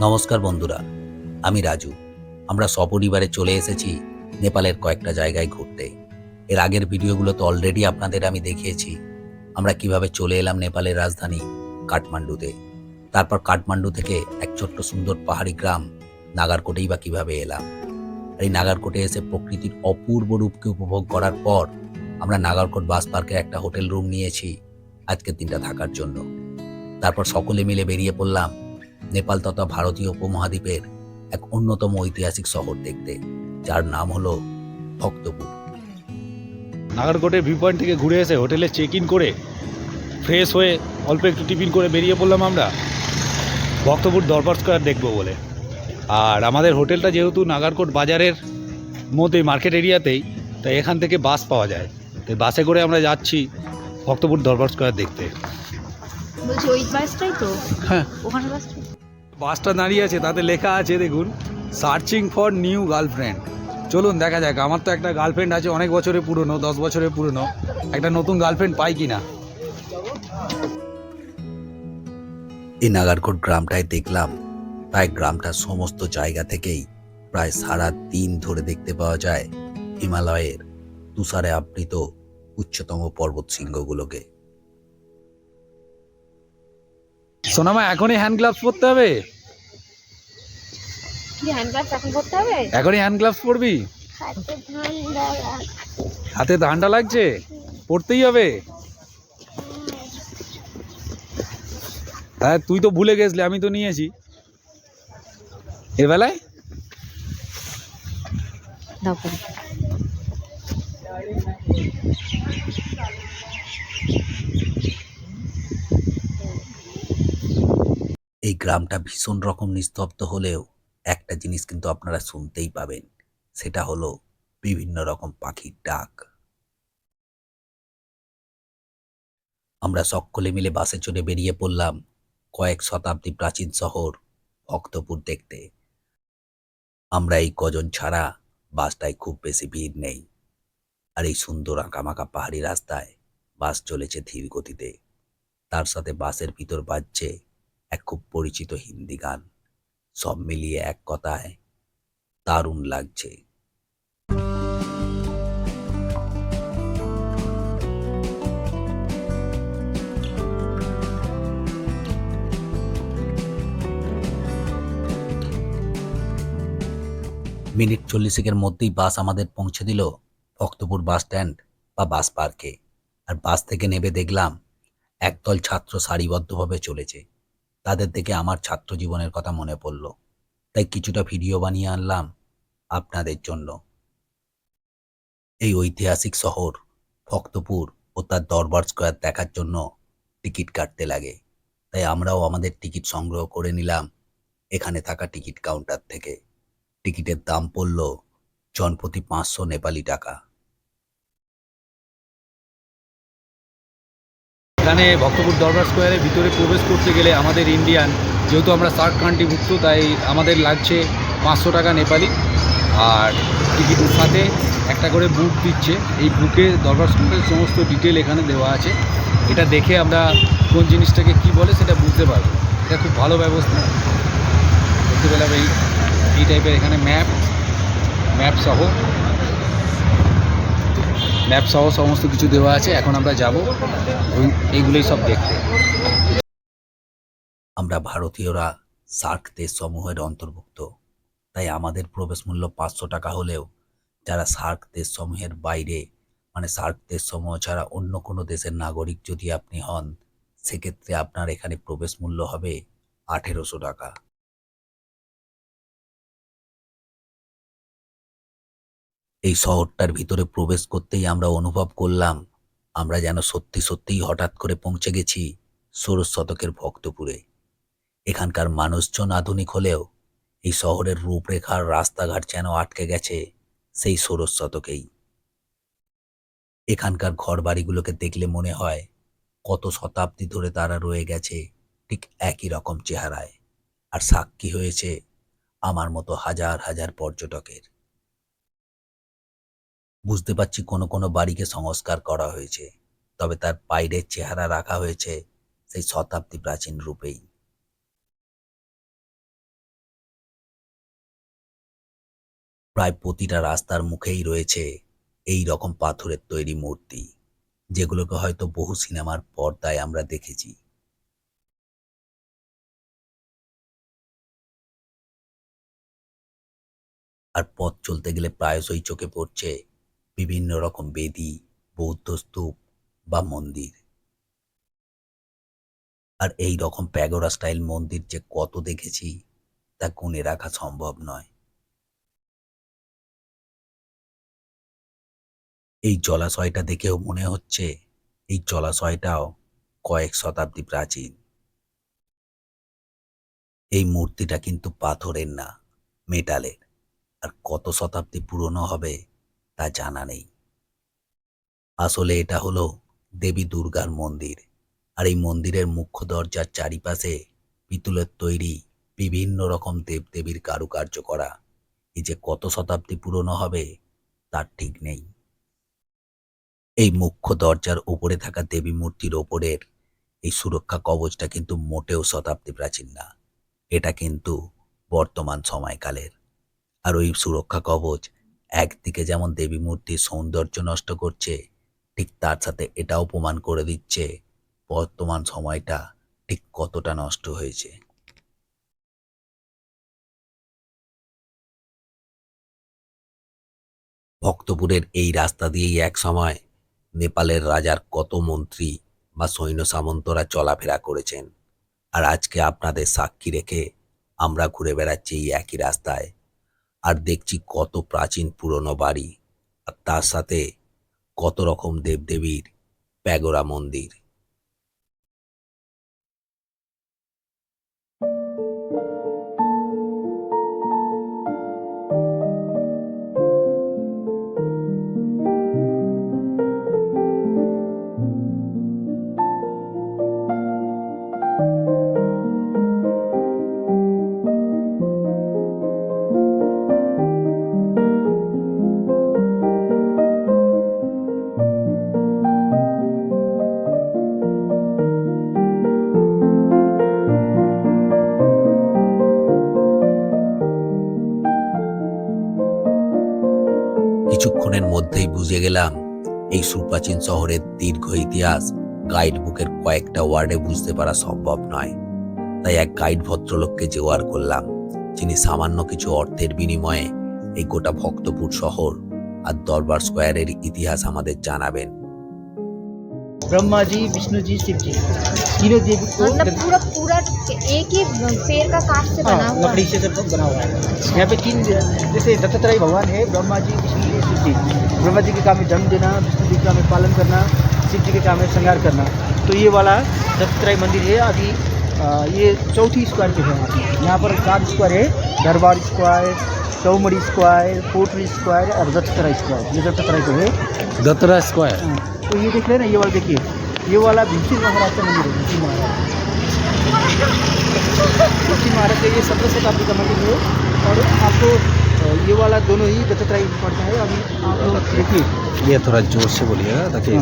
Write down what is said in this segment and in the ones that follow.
নমস্কার বন্ধুরা, আমি রাজু। আমরা সপরিবারে চলে এসেছি নেপালের কয়েকটা জায়গায় ঘুরতে। এর আগের ভিডিওগুলোতে অলরেডি আপনাদের আমি দেখিয়েছি। আমরা কীভাবে চলে এলাম নেপালের রাজধানী কাঠমান্ডুতে। তারপর কাঠমান্ডু থেকে এক ছোট্ট সুন্দর পাহাড়ি গ্রাম নাগারকোটেই বা কীভাবে এলাম। এই নাগারকোটে এসে প্রকৃতির অপূর্ব রূপকে উপভোগ করার পর আমরা নাগারকোট বাস পার্কে একটা হোটেল রুম নিয়েছি আজকের দিনটা থাকার জন্য। তারপর সকলে মিলে বেরিয়ে পড়লাম নেপাল তথা ভারতীয় উপমহাদ্বীপের এক অন্যতম ঐতিহাসিক শহর দেখতে, যার নাম হলো ভক্তপুর। নাগারকোটের ভিউ পয়েন্ট থেকে ঘুরে এসে হোটেলে চেক ইন করে ফ্রেশ হয়ে অল্প একটু টিফিন করে বেরিয়ে পড়লাম আমরা। ভক্তপুর দরবার স্কোয়ার দেখব বলে। আর আমাদের হোটেলটা যেহেতু নাগারকোট বাজারের মধ্যে মার্কেট এরিয়াতেই তাই এখান থেকে বাস পাওয়া যায়। তাই বাসে করে আমরা যাচ্ছি ভক্তপুর দরবার স্কোয়ার দেখতে। বলছি ওই বাসটাই তো? হ্যাঁ। ওখানে বাসটা বাসটা দাঁড়িয়ে আছে তাতে লেখা আছে দেখুন সার্চিং ফর নিউ গার্লফ্রেন্ড চলুন দেখা যাক আমার তো একটা গার্লফ্রেন্ড আছে অনেক বছরের পুরনো দশ বছরের পুরনো একটা নতুন গার্লফ্রেন্ড পাই কি না এই নাগারকোট গ্রামটায় দেখলাম প্রায় গ্রামটার সমস্ত জায়গা থেকেই প্রায় সারা দিন ধরে দেখতে পাওয়া যায় হিমালয়ের তুষারে আবৃত উচ্চতম পর্বত শৃঙ্গগুলোকে সোনামা এখনই হ্যান্ড গ্লাভস পরতে হবে? এখনই হ্যান্ড গ্লাভস পরবি? হাতে ঠান্ডা লাগছে? পরতেই হবে? হ্যাঁ তুই তো ভুলে গেছলি আমি তো নিয়েছি। এর বেলায় দাও করে এই গ্রামটা ভীষণ রকম নিস্তব্ধ হলেও একটা জিনিস কিন্তু আপনারা শুনতেই পাবেন, সেটা হলো বিভিন্ন রকম পাখির ডাক। আমরা সকলে মিলে বাসে চড়ে বেরিয়ে পড়লাম কয়েক শতাব্দী প্রাচীন শহর ভক্তপুর দেখতে। আমরা এই কজন ছাড়া বাসটায় খুব বেশি ভিড় নেই। আর এই সুন্দর আঁকামাকা পাহাড়ি রাস্তায় বাস চলেছে ধীর গতিতে তার সাথে বাসের ভিতর বাজছে এক খুব পরিচিত হিন্দি গান। সব মিলিয়ে এক কথায় দারুণ লাগছে। মিনিট চল্লিশেকের মধ্যেই বাস আমাদের পৌঁছে দিল ভক্তপুর বাস স্ট্যান্ড বা বাস পার্কে। আর বাস থেকে নেবে দেখলাম, একদল ছাত্র সারিবদ্ধভাবে চলেছে। তাদের দেখে আমার ছাত্র জীবনের কথা মনে পড়ল। তাই কিছুটা ভিডিও বানিয়ে আনলাম আপনাদের জন্য। এই ঐতিহাসিক শহর, ভক্তপুর ও তার দরবার স্কোয়ার দেখার জন্য টিকিট কাটতে লাগে। তাই আমরাও আমাদের টিকিট সংগ্রহ করে নিলাম এখানে থাকা টিকিট কাউন্টার থেকে। টিকিটের দাম পড়ল জনপ্রতি পাঁচশো নেপালি টাকা। এখানে ভক্তপুর দরবার স্কোয়ারের ভিতরে প্রবেশ করতে গেলে আমাদের ইন্ডিয়ান, যেহেতু আমরা সার্ক কান্ট্রিভুক্ত তাই আমাদের লাগছে পাঁচশো টাকা নেপালি। আর টিকিটের সাথে একটা করে বুক দিচ্ছে। এই বুকে দরবার স্কোয়ারের সমস্ত ডিটেল এখানে দেওয়া আছে। এটা দেখে আমরা কোন জিনিসটাকে কি বলে সেটা বুঝতে পারব। এটা খুব ভালো ব্যবস্থা। দেখতে পেলাম এই এই টাইপের এখানে ম্যাপ ম্যাপ সহ। ম্যাপ সহ সমস্ত কিছু দেওয়া আছে, এখন আমরা যাব এইগুলোই সব দেখতে। আমরা ভারতীয়রা সার্ক দেশ সমূহের অন্তর্ভুক্ত, তাই আমাদের প্রবেশ মূল্য পাঁচশো টাকা হলেও যারা সার্ক দেশ সমূহের বাইরে মানে সার্ক দেশ সমূহ ছাড়া অন্য কোনো দেশের নাগরিক যদি আপনি হন, সেক্ষেত্রে আপনার এখানে প্রবেশ মূল্য হবে আঠেরোশো টাকা। এই শহরটার ভিতরে প্রবেশ করতেই আমরা অনুভব করলাম, আমরা যেন সত্যি সত্যিই হঠাৎ করে পৌঁছে গেছি ষোড়শ শতকের ভক্তপুরে। এখানকার মানুষজন আধুনিক হলেও এই শহরের রূপরেখার রাস্তাঘাট যেন আটকে গেছে সেই ষোড়শ শতকেই। এখানকার ঘরবাড়িগুলোকে দেখলে মনে হয় কত শতাব্দী ধরে তারা রয়ে গেছে ঠিক একই রকম চেহারায়, আর সাক্ষী হয়েছে আমার মতো হাজার হাজার পর্যটকের। বুঝতে পারছি কোনো কোনো বাড়িকে সংস্কার করা হয়েছে, তবে তার বাইরের চেহারা রাখা হয়েছে সেই শতাব্দী প্রাচীন রূপেই। প্রায় প্রতিটা রাস্তার মুখেই রয়েছে এই রকম পাথরের তৈরি মূর্তি, যেগুলোকে হয়তো বহু সিনেমার পর্দায় আমরা দেখেছি। আর পথ চলতে গেলে প্রায়শই চোখে পড়ছে বিভিন্ন রকম বেদি, বৌদ্ধ স্তূপ বা মন্দির। আর এই রকম প্যাগোরা স্টাইল মন্দির যে কত দেখেছি, তা গুণে রাখা সম্ভব নয়। এই জলাশয়টা দেখেও মনে হচ্ছে, এই জলাশয়টাও কয়েক শতাব্দী প্রাচীন। এই মূর্তিটা কিন্তু পাথরের না, মেটালের। আর কত শতাব্দী পুরনো হবে তা জানা নেই। আসলে এটা হলো দেবী দুর্গার মন্দির আর এই মন্দিরের মুখ্য দরজার চারিপাশে পিতলের তৈরি বিভিন্ন রকম দেবদেবীর কারুকার্য করা। এই যে কত শতাব্দী পুরনো হবে, তার ঠিক নেই। এই মুখ্য দরজার উপরে থাকা দেবী মূর্তির ওপরের এই সুরক্ষা কবচটা কিন্তু মোটেও শতাব্দী প্রাচীন না। এটা কিন্তু বর্তমান সময়কালের। আর ওই সুরক্ষা কবচ একদিকে যেমন দেবী মূর্তির সৌন্দর্য নষ্ট করছে, ঠিক তার সাথে এটাও প্রমাণ করে দিচ্ছে, বর্তমান সময়টা ঠিক কতটা নষ্ট হয়েছে। ভক্তপুরের এই রাস্তা দিয়েই এক সময় নেপালের রাজার কত মন্ত্রী বা সৈন্য সামন্তরা চলাফেরা করেছেন। আর আজকে আপনাদের সাক্ষী রেখে আমরা ঘুরে বেড়াচ্ছি এই একই রাস্তায়। আর দেখছি কত প্রাচীন পুরনো বাড়ি আর তার সাথে কত রকম দেবদেবীর প্যাগোরা মন্দির। মধ্যেই বুঝে গেলাম, এই সুপ্রাচীন শহরের দীর্ঘ ইতিহাস গাইড বুকের কয়েকটা ওয়ার্ডে বুঝতে পারা সম্ভব নয়। তাই এক গাইড ভদ্রলোককে জোয়ার করলাম, যিনি সামান্য কিছু অর্থের বিনিময়ে এই গোটা ভক্তপুর শহর আর দরবার স্কোয়ারের ইতিহাস আমাদের জানাবেন। ब्रह्मा जी विष्णु जी शिव जी। तीनों देवी को मतलब पूरा पूरा एक ही पेड़ का काट से बना हाँ, हुआ लकड़ी से सब बना हुआ है। यहाँ पे तीन जैसे दत्तात्रेय भगवान है ब्रह्मा जी विष्णु जी शिव जी। ब्रह्मा जी के काम में जन्म देना विष्णु जी के काम है पालन करना शिव जी के काम है श्रृंगार करना। तो ये वाला दत्तात्रेय मंदिर है अभी ये चौथी स्क्वायर पे है। यहाँ पर चार स्क्वायर है Darbar square Chaumadi square pottery square और दत्तात्रेय स्क्वायर। ये दत्तात्रेय को है। दत्तरा स्क्वायर। हाँ, तो ये देख रहे हैं ना ये वाला देखिए। ये वाला भीमसिंह महाराज का मंदिर है भीमसिंह महाराज। भीमसिंह महाराज का ये सत्रह शताब्दी का मंदिर है। और आपको ये वाला दोनों ही दत्तात्रेय पड़ता है। अभी आप लोग देखिए। ये थोड़ा ज़ोर से बोलिएगा ताकि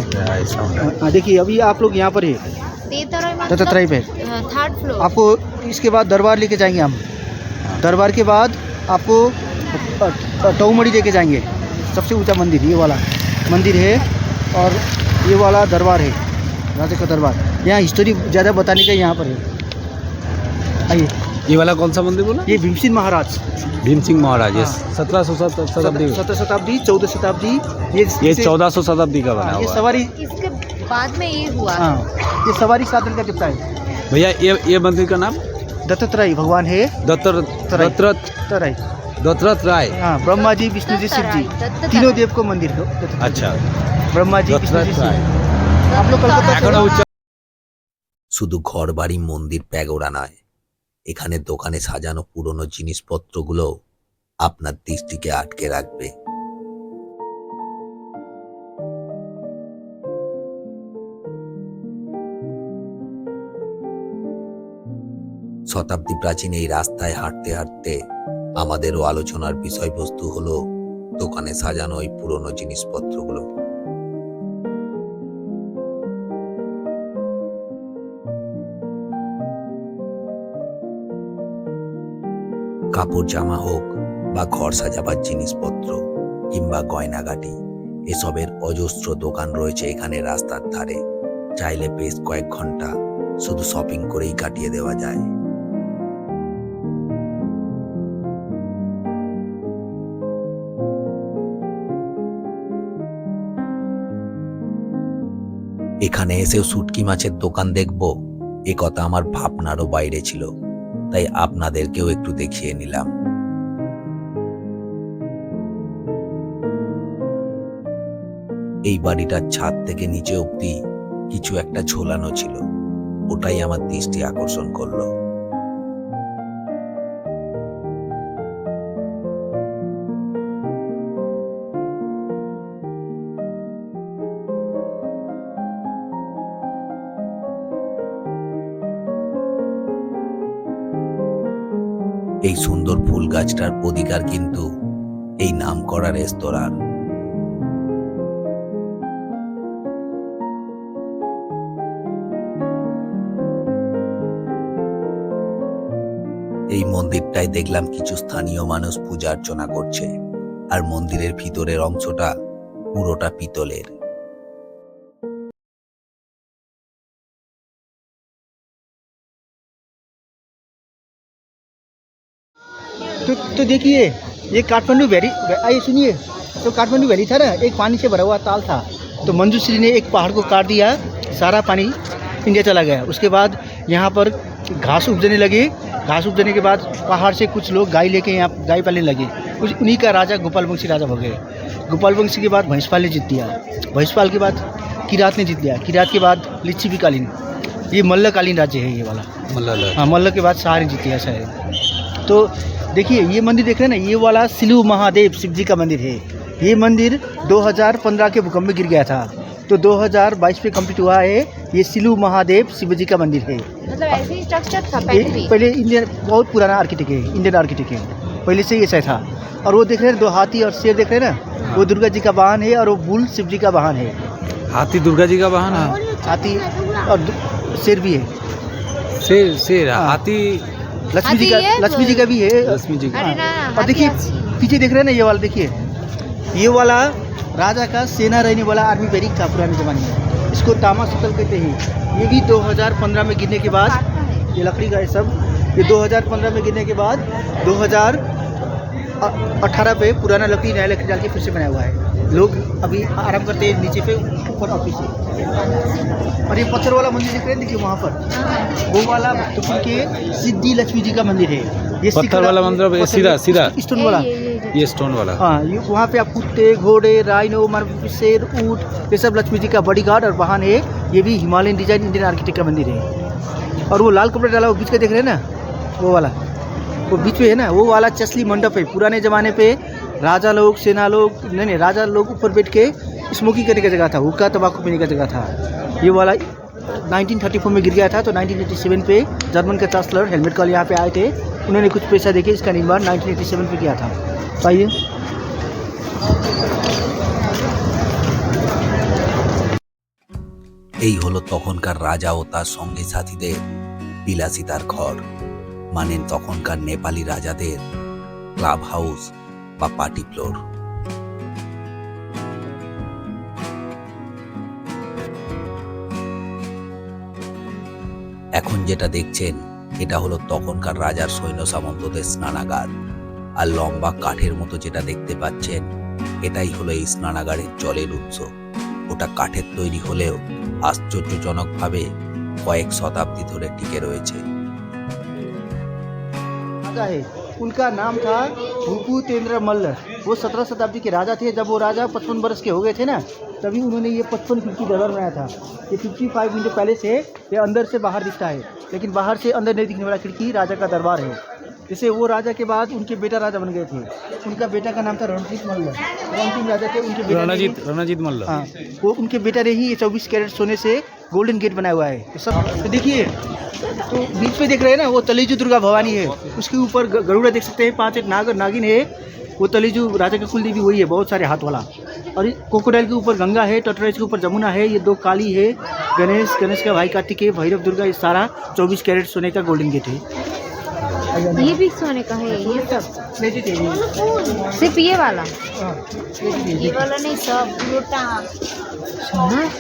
हाँ, देखिए अभी आप लोग यहाँ पर है। तेतरई दत्तात्रेय पे। थर्ड फ्लोर आपको इसके बाद दरबार लेके जाएँगे हम। दरबार के बाद आपको अ, लेके जाएँगे। सबसे ऊँचा मंदिर ये वाला मंदिर है और ये वाला दरबार है राजा का दरबार। यहाँ हिस्टोरी ज़्यादा बताने का यहाँ पर है। आइए। ये वाला कौन सा मंदिर बोला? ये भीमसिंह महाराज। भीम सिंह महाराज ये हाँ। सत्रह सौ शताब्दी सत्रह शताब्दी चौदह शताब्दी ये ये चौदह सौ शताब्दी का बना हाँ, ये हुआ सवारी इसके बाद में ये हुआ। हाँ ये सवारी साधन का देवता है। भैया ये ये मंदिर का नाम? दत्तात्रेय भगवान है। दत्तरथ। तराई। दत्तरथ तराई दत्तरथ राय हाँ ब्रह्मा जी विष्णु जी शिव जी दत्तात्रेय। तीनों देव को मंदिर है दत्तात्रेय। अच्छा ब्रह्मा जी विष्णु जी दत्तरथ शिव राय जी। आप लोग कलकत्ता से এখনো উচ্চ শুধু ঘর বাড়ি মন্দির প্যাগোড়া নয় এখানে দোকানে সাজানো পুরনো জিনিসপত্রগুলো আপনার দৃষ্টিকে আটকে রাখবে শতাব্দী প্রাচীন এই রাস্তায় হাঁটতে হাঁটতে আমাদেরও আলোচনার বিষয়বস্তু হলো দোকানে সাজানো ওই পুরনো জিনিসপত্রগুলো। কাপড় জামা হোক বা ঘর সাজাবার জিনিসপত্র কিংবা গয়নাগাটি, এসবের অজস্র দোকান রয়েছে এখানে রাস্তার ধারে। চাইলে বেশ কয়েক ঘণ্টা শুধু শপিং করেই কাটিয়ে দেওয়া যায়। এখানে এসেও শুটকি মাছের দোকান দেখব। এ কথা আমার ভাবনারও বাইরে ছিল, তাই আপনাদেরকেও একটু দেখিয়ে নিলাম। এই বাড়িটার ছাদ থেকে নিচে অব্দি কিছু একটা ঝোলানো ছিল, ওটাই আমার দৃষ্টি আকর্ষণ করল। এই সুন্দর ফুল গাছটার অধিকার কিন্তু এই নাম করা রেস্তোরাঁর। এই মন্দিরটায় দেখলাম কিছু স্থানীয় মানুষ পূজা অর্চনা করছে, আর মন্দিরের ভিতরের অংশটা পুরোটা পিতলের। तो तो देखिए ये काठमांडू वैली आइए सुनिए। तो काठमांडू वैली था ना एक पानी से भरा हुआ ताल था। तो मंजूश्री ने एक पहाड़ को काट दिया सारा पानी इंडिया चला गया। उसके बाद यहाँ पर घास उपजने लगे। घास उपजने के बाद पहाड़ से कुछ लोग गाय लेके यहाँ गाय पालने लगे। उस उन्हीं का राजा गोपाल वंशी राजा हो गए। गोपाल वंशी के बाद भैंसपाल ने जीत दिया। भैंसपाल के बाद किरात ने जीत लिया। किरात के बाद लिच्छी कालीन। ये मल्लकालीन राज्य है ये वाला। मल्ल हाँ मल्ल के बाद सारे जीत लिया शायद। तो देखिए ये मंदिर देख रहे हैं ना ये वाला सिलू महादेव शिव जी का मंदिर है। ये मंदिर 2015 के भूकंप में गिर गया था। तो 2022 में कंप्लीट हुआ है ये सिलू महादेव शिव जी का मंदिर है। मतलब ऐसे ही स्ट्रक्चर था पहले भी? पहले इंडियन बहुत पुराना आर्किटेक्ट है इंडियन आर्किटेक्ट है। पहले से ही ऐसा था। और वो देख रहे हैं दो हाथी और शेर देख रहे हैं ना? वो दुर्गा जी का वाहन है और वो बुल शिव जी का वाहन है। हाथी दुर्गा जी का वाहन है? हाथी और शेर भी है। शेर शेर हाँ। हाथी लक्ष्मी जी का लक्ष्मी जी का भी है। लक्ष्मी जी का। और देखिए पीछे देख रहे हैं ना ये वाला देखिए। ये वाला राजा का सेना रहने वाला आर्मी बैरिक था पुराने ज़माने में। इसको तामा सुतल कहते हैं। ये भी 2015 में गिरने के बाद ये लकड़ी का है सब। ये 2015 में गिरने के बाद 2018 पे पुराना लकड़ी नया लकड़ी डाल के फिर से बनाया हुआ है। लोग अभी आराम करते हैं नीचे पे ऊपर ऑफ़िस है। और ये पत्थर वाला मंदिर देख रहे हैं देखिए वहाँ पर। वो वाला भक्तपुर के सिद्धि लक्ष्मी जी का मंदिर है। ये पत्थर वाला मंदिर, सीधा- सीधा। स्टोन वाला। ये- स्टोन वाला। हाँ ये वहाँ पे आप कुत्ते घोड़े राइनो मर शेर ऊँट ये सब लक्ष्मी जी का बॉडीगार्ड और वाहन है। ये भी हिमालयन डिज़ाइन इंडियन आर्किटेक्ट का मंदिर है। और वो लाल कपड़ा डाला वो बीच का देख रहे हैं ना? वो वाला। वो बीच में है ना? वो वाला चसली मंडप है पुराने ज़माने पे। राजा लोग सेना लोग नहीं नहीं राजा लोग ऊपर बैठ के स्मोकिंग करने का जगह था हुक्का तंबाकू पीने का जगह था ये वाला 1934 में गिर गया था तो 1987 पे जर्मन के चांसलर हेलमेट कॉल यहाँ पे आए थे उन्होंने कुछ पैसा देके इसका निर्माण 1987 पे किया था तो आइए এই হলো তখনকার রাজা ও তার সঙ্গে সাথীদের বিলাসিতার ঘর মানে তখনকার নেপালি রাজাদের ক্লাব হাউস বা পার্টি ফ্লোর এখন যেটা দেখছেন এটা হলো তখনকার রাজার সৈন্য সামন্তদের স্নানাগার আর লম্বা কাঠের মতো যেটা দেখতে পাচ্ছেন এটাই হলো এই স্নানাগারের জলের উৎস ওটা কাঠের তৈরি হলেও আশ্চর্যজনকভাবে কয়েক শতাব্দী ধরে টিকে রয়েছে राजा है उनका नाम था भूपुतेंद्र मल्ल वो सत्रह शताब्दी के राजा थे। जब वो राजा पचपन वर्ष के हो गए थे ना तभी उन्होंने ये पचपन खिड़की दरबार बनाया था। ये फिफ्टी फाइव विंडो पैलेस है ये अंदर से बाहर दिखता है। लेकिन बाहर से अंदर नहीं दिखने वाला खिड़की राजा का दरबार है। जैसे वो राजा के बाद उनके बेटा राजा बन गए थे। उनका बेटा का नाम था रणजीत मल्ल। रणजीत राजा थे उनके बेटा रणाजीत रणाजीत मल्ल। हाँ वो उनके बेटा ने ही ये चौबीस कैरेट सोने से गोल्डन गेट बनाया हुआ है। तो सब तो देखिए तो बीच में देख रहे हैं ना वो तलेजू दुर्गा भवानी है। उसके ऊपर गरुड़ा देख सकते हैं पाँच एक नाग नागिन है। वो तलेजू राजा का कुल देवी वही है बहुत सारे हाथ वाला। और कोकोडाइल के ऊपर गंगा है टटराइज के ऊपर जमुना है ये दो काली है गणेश गणेश का भाई कार्तिक है भैरव दुर्गा ये सारा चौबीस कैरेट सोने का गोल्डन गेट है। ये भी सोने का है ये सब। सिर्फ़ ये वाला? ये वाला नहीं सब लोटा सोना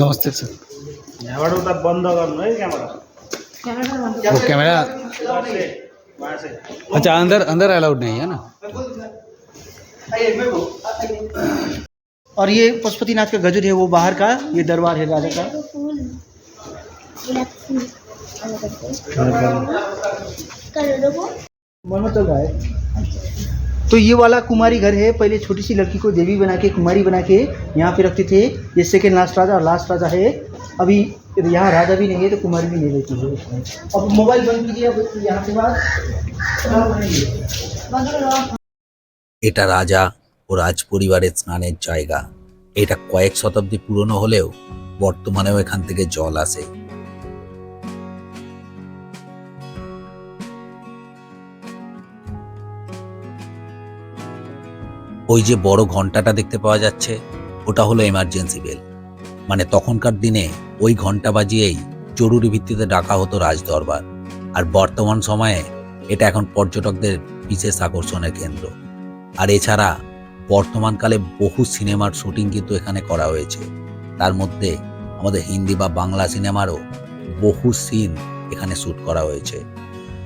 नमस्ते सर। झ्याबाट बंद गर्नु है क्यामेरा। वो कैमरा अच्छा अंदर अंदर अलाउड नहीं है ना? और ये पशुपतिनाथ का गजुर है वो बाहर का ये दरबार है राजा का। मन तो गाय तो ये वाला कुमारी घर है पहले छोटी सी लड़की को देवी बना के कुमारी बना के यहाँ पे रखते थे ये सेकेंड लास्ट राजा और लास्ट राजा है अभी यहाँ राजा भी नहीं है तो कुमारी भी नहीं रहती है उसमें अब मोबाइल बंद कीजिए अब यहाँ के बाद এটা রাজা ও রাজ পরিবারের স্নানের জায়গা এটা কয়েক শতাব্দী পুরনো হলেও বর্তমানেও এখান থেকে জল আসে ওই যে বড় ঘন্টাটা দেখতে পাওয়া যাচ্ছে, ওটা হলো এমার্জেন্সি বেল মানে তখনকার দিনে ওই ঘণ্টা বাজিয়েই জরুরি ভিত্তিতে ডাকা হতো রাজদরবার। আর বর্তমান সময়ে এটা এখন পর্যটকদের বিশেষ আকর্ষণের কেন্দ্র। আর এছাড়া বর্তমানকালে বহু সিনেমার শুটিং কিন্তু এখানে করা হয়েছে। তার মধ্যে আমাদের হিন্দি বা বাংলা সিনেমারও বহু সিন এখানে শ্যুট করা হয়েছে।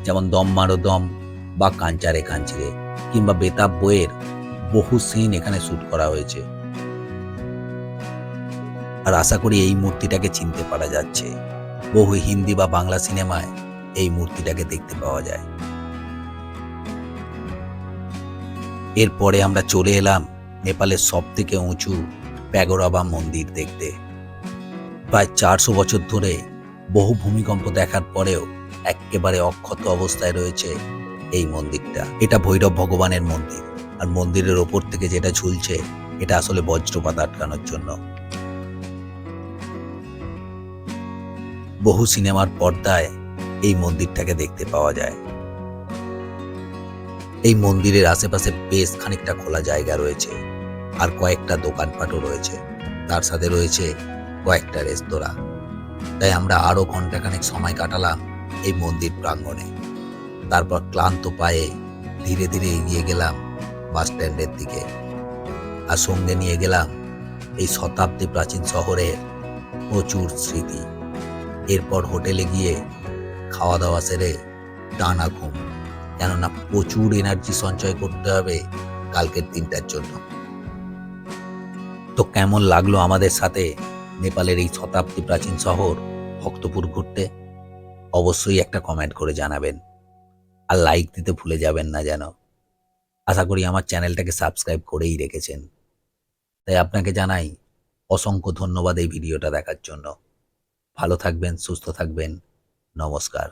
যেমন দম মারো দম বা কাঞ্চারে কাঞ্চিরে কিংবা বেতাব বইয়ের বহু সিন এখানে শ্যুট করা হয়েছে। আর আশা করি এই মূর্তিটাকে চিনতে পারা যাচ্ছে। বহু হিন্দি বা বাংলা সিনেমায় এই মূর্তিটাকে দেখতে পাওয়া যায়। এরপরে আমরা চলে এলাম নেপালের সব থেকে উঁচু প্যাগোরাবা মন্দির দেখতে। প্রায় চারশো বছর ধরে বহু ভূমিকম্প দেখার পরেও একেবারে অক্ষত অবস্থায় রয়েছে এই মন্দিরটা। এটা ভৈরব ভগবানের মন্দির। আর মন্দিরের ওপর থেকে যেটা ঝুলছে, এটা আসলে বজ্রপাত আটকানোর জন্য। বহু সিনেমার পর্দায় এই মন্দিরটাকে দেখতে পাওয়া যায়। এই মন্দিরের আশেপাশে বেশ খানিকটা খোলা জায়গা রয়েছে আর কয়েকটা দোকানপাটও রয়েছে। তার সাথে রয়েছে কয়েকটা রেস্তোরাঁ। তাই আমরা আরও ঘন্টাখানেক সময় কাটালাম এই মন্দির প্রাঙ্গণে। তারপর ক্লান্ত পায়ে ধীরে ধীরে এগিয়ে গেলাম বাস স্ট্যান্ডের দিকে। আর সঙ্গে নিয়ে গেলাম এই শতাব্দী প্রাচীন শহরের প্রচুর স্মৃতি। এরপর হোটেলে গিয়ে খাওয়া দাওয়া সেরে টানা ঘুম। কেননা প্রচুর এনার্জি সঞ্চয় করতে হবে কালকের দিনটার জন্য। তো কেমন লাগল আমাদের সাথে নেপালের এই শতাব্দী প্রাচীন শহর ভক্তপুর ঘুরতে? অবশ্যই একটা কমেন্ট করে জানাবেন। আর লাইক দিতে ভুলে যাবেন না যেন। আশা করি আমার চ্যানেলটাকে সাবস্ক্রাইব করেই রেখেছেন। তাই আপনাকে জানাই অসংখ্য ধন্যবাদ এই ভিডিওটা দেখার জন্য। ভালো থাকবেন, সুস্থ থাকবেন। নমস্কার।